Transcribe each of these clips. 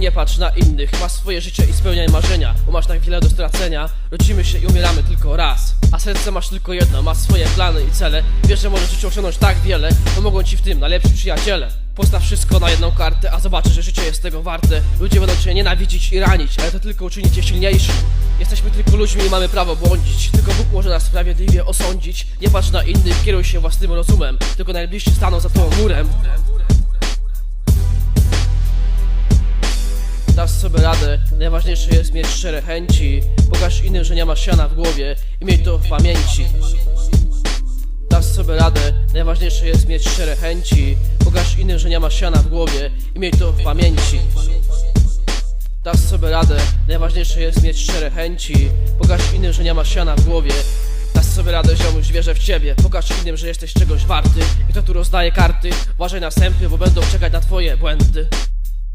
nie patrz na innych. Masz swoje życie i spełniaj marzenia Bo masz tak wiele do stracenia. Rodzimy się i umieramy tylko raz. A serce masz tylko jedno Masz swoje plany i cele. Wiesz, że możesz życie osiągnąć tak wiele Pomogą ci w tym najlepsi przyjaciele. Postaw wszystko na jedną kartę, a zobaczysz, że życie jest tego warte. Ludzie będą cię nienawidzić i ranić, ale to tylko uczyni cię silniejszym Jesteśmy tylko ludźmi i mamy prawo błądzić. Tylko Bóg może nas sprawiedliwie osądzić. Nie patrz na innych, kieruj się własnym rozumem. Tylko najbliżsi staną za tą murem Dasz sobie radę, najważniejsze jest mieć szczere chęci. Pokaż innym, że nie masz siana w głowie i miej to w pamięci. Dasz sobie radę, najważniejsze jest mieć szczere chęci. Pokaż innym, że nie masz siana w głowie i miej to w pamięci. Dasz sobie radę, najważniejsze jest mieć szczere chęci. Pokaż innym, że nie masz siana w głowie. Dasz sobie radę, ziomuś, wierzę w ciebie. Pokaż innym, że jesteś czegoś warty. I kto tu rozdaje karty, uważaj na sępy, bo będą czekać na twoje błędy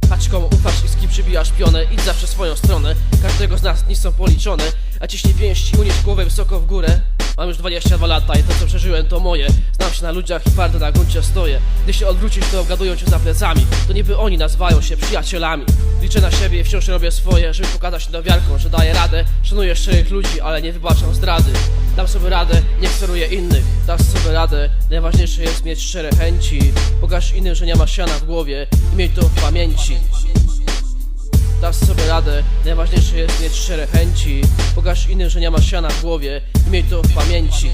Patrz ufasz i z kim przybijasz pionę. Idź zawsze swoją stronę. Każdego z nas dni są policzone. A ciśnij pięści, unieś głowę wysoko w górę. Mam już 22 lata i to co przeżyłem to moje się na ludziach i twardo na gruncie stoję. Gdy się odwrócisz to obgadują cię za plecami. To niby oni nazywają się przyjacielami. Liczę na siebie i wciąż robię swoje Żeby pokazać niedowiarkom, że daję radę. Szanuję szczerych ludzi, ale nie wybaczam zdrady. Dam sobie radę, nie steruję innych. Dasz sobie radę, najważniejsze jest mieć szczere chęci. Pokaż innym, że nie masz siana w głowie I miej to w pamięci. Dasz sobie radę, najważniejsze jest mieć szczere chęci. Pokaż innym, że nie masz siana w głowie i miej to w pamięci